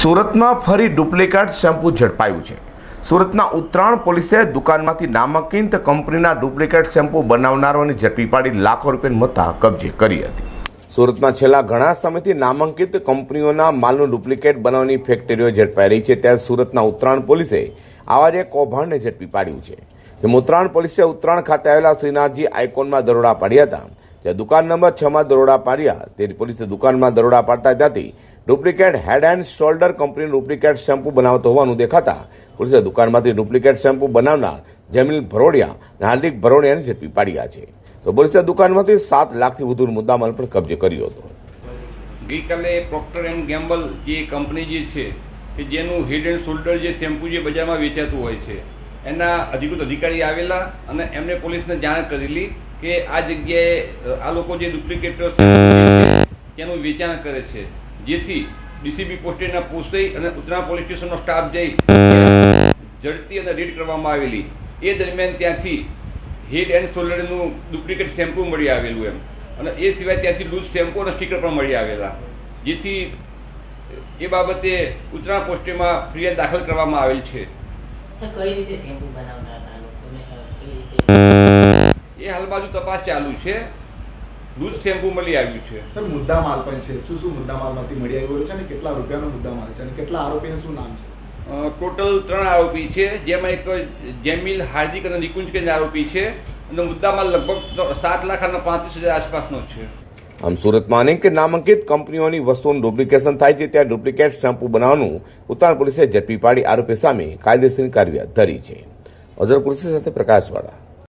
સુરતમાં ફરી duplicate shampoo ઝડપાયું છે. સુરતના ઉત્તરાયણ પોલીસે દુકાનમાંથી નામાંકિત કંપનીના ડુપ્લિકેટ શેમ્પૂ બનાવનારોને ઝડપી પાડી લાખો રૂપિયાની મત્તા કબજે કરી હતી. સુરતમાં છેલ્લા ઘણા સમયથી નામાંકિત કંપનીઓના માલનું ડુપ્લિકેટ બનાવવાની ફેક્ટરીઓ ઝડપાઈ રહી છે, ત્યારે સુરતના ઉત્તરાયણ પોલીસે આવા જ એક કૌભાંડને ઝડપી પાડ્યું છે. જેમ ઉત્તરાયણ પોલીસે ઉત્તરાયણ ખાતે આવેલા શ્રીનાથજી આઇકોનમાં દરોડા પાડ્યા હતા. જ્યાં દુકાન નંબર છમાં દરોડા પાડ્યા તેથી પોલીસે દુકાનમાં દરોડા પાડતા ત્યાંથી ડુપ્લિકેટ હેડ એન્ડ શોલ્ડર કંપનીનું ડુપ્લિકેટ શેમ્પૂ બનાવતો હોવાનું દેખાતા પોલીસે દુકાનમાંથી ડુપ્લિકેટ શેમ્પૂ બનાવનાર જમીલ ભરોડિયા અને હાર્દિક ભરોડિયાને ઝડપી પાડ્યા છે. તો પોલીસે દુકાનમાંથી સાત લાખથી વધુ મુદ્દામાલ પણ કબજે કર્યો હતો. ગઈકાલે પ્રોક્ટર એન્ડ ગેમ્બલ જે કંપની જે છે, કે જેનું હેડ એન્ડ શોલ્ડર જે શેમ્પુ જે બજારમાં વેચાતું હોય છે, એના અધિકૃત અધિકારી આવેલા અને એમને પોલીસને જાણ કરેલી કે આ જગ્યાએ આ લોકો જે ડુપ્લિકેટ તેનું વેચાણ કરે છે. જેથી ડીસીબી પોસ્ટેના પોસઈ અને ઉત્તરા પોલીસ સ્ટેશનનો સ્ટાફ જઈ ઝડપી અને રેડ કરવામાં આવેલી. એ દરમિયાન ત્યાંથી હેડ એન્ડ શોલ્ડરનું ડુપ્લિકેટ શેમ્પુ મળી આવેલું એમ. અને એ સિવાય ત્યાંથી લૂઝ શેમ્પુ અને સ્ટીકર પણ મળી આવેલા. જેથી એ બાબતે ઉત્તરા પોસ્ટેમાં ફરિયાદ દાખલ કરવામાં આવેલ છે. એ હાલ બાજુ તપાસ ચાલુ છે. લૂઝ શેમ્પૂ મળી આવ્યું છે. સર મુદ્દા માલ પણ છે. શું શું મુદ્દા માલમાંથી મળી આવ્યો છે અને કેટલા રૂપિયાનો મુદ્દા માલ છે અને કેટલા આરોપીને શું નામ છે? ટોટલ ત્રણ આરોપી છે. જેમાં એક જેમિલ હાર્દિક અને નિકુંજ કે આરોપી છે. અને મુદ્દામાં લગભગ સાત લાખ અને પાંત્રીસ હજાર આસપાસનો છે. આમ સુરતમાં અનેક નામાંકિત કંપનીઓની વસ્તુઓનું ડુપ્લિકેશન થાય છે ત્યાં ડુપ્લિકેટ શેમ્પૂ બનાવવાનું ઉત્તર પોલીસે ઝડપી પાડી આરોપી સામે કાયદેસરની કાર્યવાહી ધરી છે. અઝર કુરશી સાથે પ્રકાશવાળા.